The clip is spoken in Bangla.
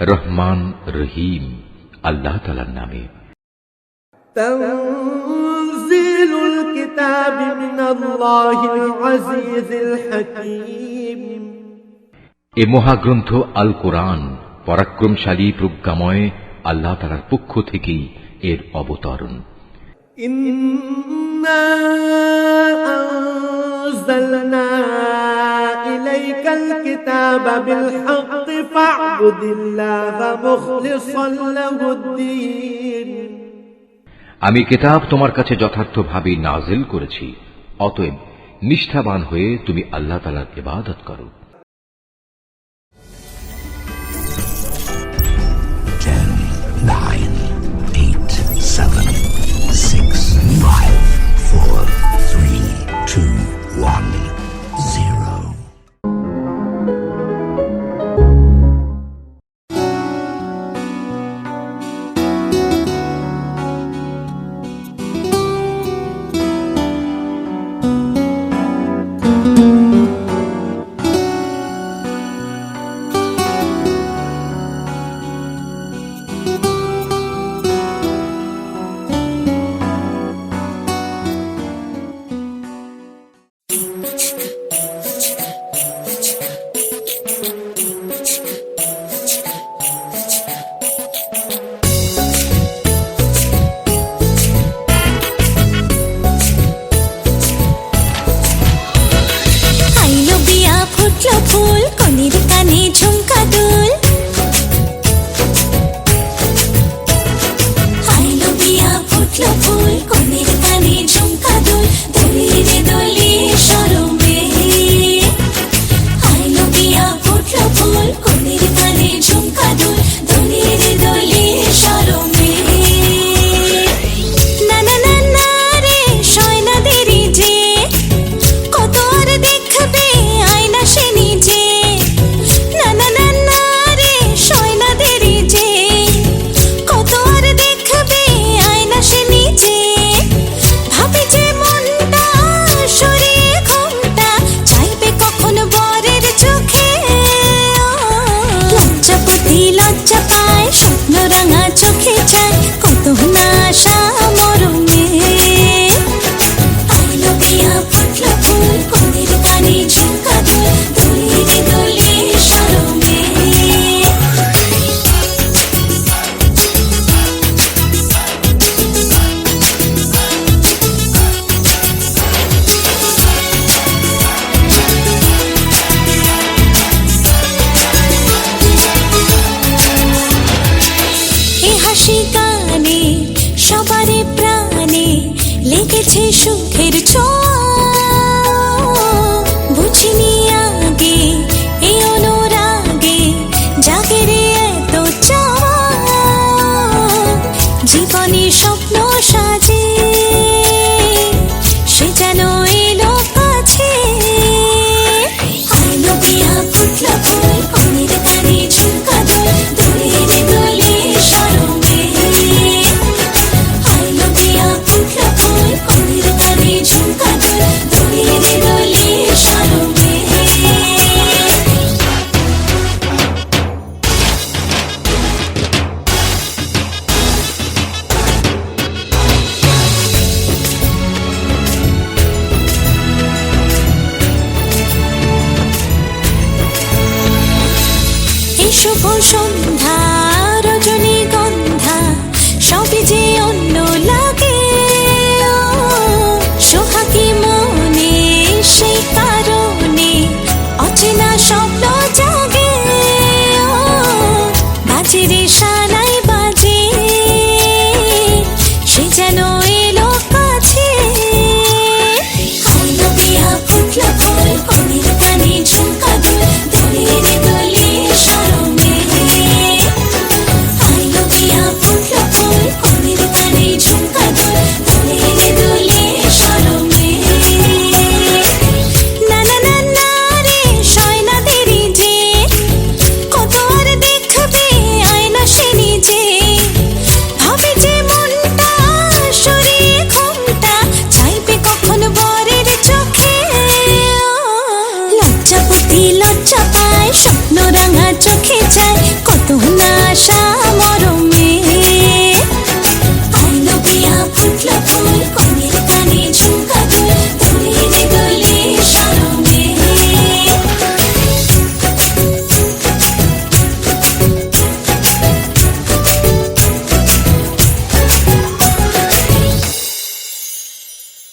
রহমান রহিম আল্লাহ তালার নামে। এ মহাগ্রন্থ আল কোরআন পরাক্রমশালী প্রজ্ঞাময় আল্লাহ তালার পক্ষ থেকেই এর অবতরণ। أنزلنا إليك الكتاب بالحق فاعبد الله مخلصا له الدين. আমি কিতাব তোমার কাছে যথার্থভাবে নাজিল করেছি, অতএব নিষ্ঠাবান হয়ে তুমি আল্লাহ তালার ইবাদত করো। Chica. 你说。শুভ সন্ধ্যা রজনীগন্ধা সবই যে